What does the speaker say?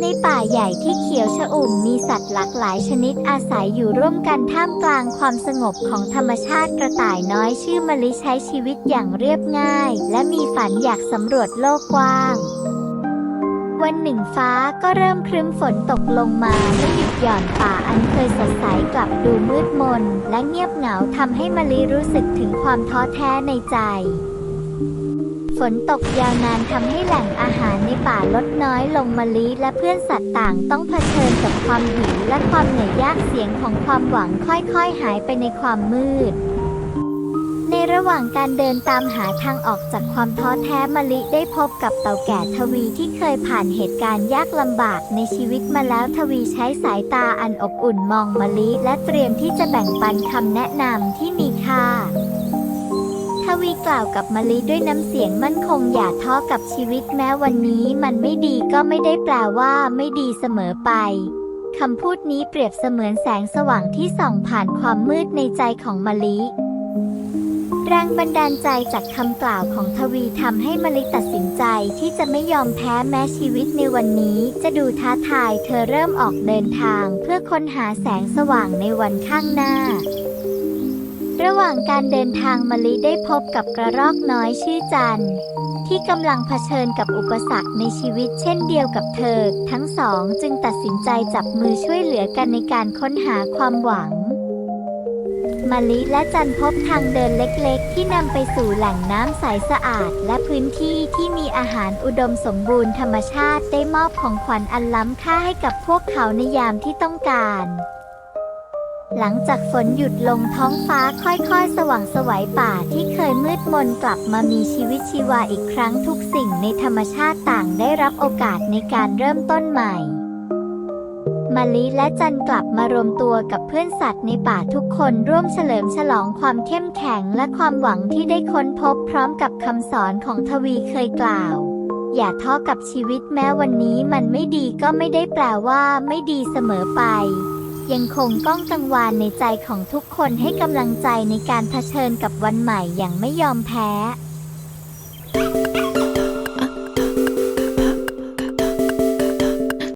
ในป่าใหญ่ที่เขียวชอุ่มมีสัตว์หลากหลายชนิดอาศัยอยู่ร่วมกันท่ามกลางความสงบของธรรมชาติกระต่ายน้อยชื่อมะลิใช้ชีวิตอย่างเรียบง่าย และมีฝันอยากสำรวจโลกกว้าง วันหนึ่งฟ้าก็เริ่มครึ้มฝนตกลงมาไม่หยุดหย่อนป่าอันเคยสดใสกลับดูมืดมน และเงียบเหงาทำให้มะลิรู้สึกถึงความท้อแท้ในใจ นตกยาวนานทำให้แหล่งอาหารในป่าลดน้อยลงมะลิและเพื่อนสัตว์ต่างต้องเผชิญกับความหิวและความเหนื่อยยากเสียงของความหวังค่อยๆ หายไปในความมืด ในระหว่างการเดินตามหาทางออกจากความท้อแท้มะลิได้พบกับเต่าแก่ทวีที่เคยผ่านเหตุการณ์ยากลำบากในชีวิตมาแล้วทวีใช้สายตาอันอบอุ่นมองมะลิและเตรียมที่จะแบ่งปันคำแนะนำที่มีค่า วีกล่าวกับมะลิด้วยน้ำเสียงมั่นคงอย่าท้อกับชีวิตแม้วันนี้มันไม่ดีก็ไม่ได้แปลว่าไม่ดีเสมอไปคำพูดนี้เปรียบเสมือนแสงสว่างที่ส่องผ่านความมืดในใจของมะลิ แรงบันดาลใจจากคำกล่าวของทวีทำให้มะลิตัดสินใจที่จะไม่ยอมแพ้แม้ชีวิตในวันนี้ จะดูท้าทายเธอเริ่มออกเดินทางเพื่อค้นหาแสงสว่างในวันข้างหน้า ระหว่างการเดินทางมะลิได้พบกับกระรอกน้อยชื่อจันที่กำลังเผชิญกับอุปสรรคในชีวิตเช่นเดียวกับเธอ ทั้งสองจึงตัดสินใจจับมือช่วยเหลือกันในการค้นหาความหวังมะลิและจันพบทางเดินเล็กๆ ที่นำไปสู่แหล่งน้ำใสสะอาด และพื้นที่ที่มีอาหารอุดมสมบูรณ์ธรรมชาติได้มอบของขวัญอันล้ำค่าให้กับพวกเขาในยามที่ต้องการ หลังจากฝนหยุดลงท้องฟ้าค่อยๆ สว่างสวัยป่าที่เคยมืดมนกลับมามีชีวิตชีวาอีกครั้งทุกสิ่งในธรรมชาติต่างได้รับโอกาสในการเริ่มต้นใหม่มะลิและจันกลับมารวมตัวกับเพื่อนสัตว์ในป่าทุกคนร่วมเฉลิมฉลองความเข้มแข็งและความหวังที่ได้ค้นพบพร้อมกับคำสอนของทวีเคยกล่าว อย่าท้อกับชีวิตแม้วันนี้มันไม่ดีก็ไม่ได้แปลว่าไม่ดีเสมอไป ยังคงก้องกังวานในใจของทุกคนให้กำลังใจในการเผชิญกับวันใหม่อย่างไม่ยอมแพ้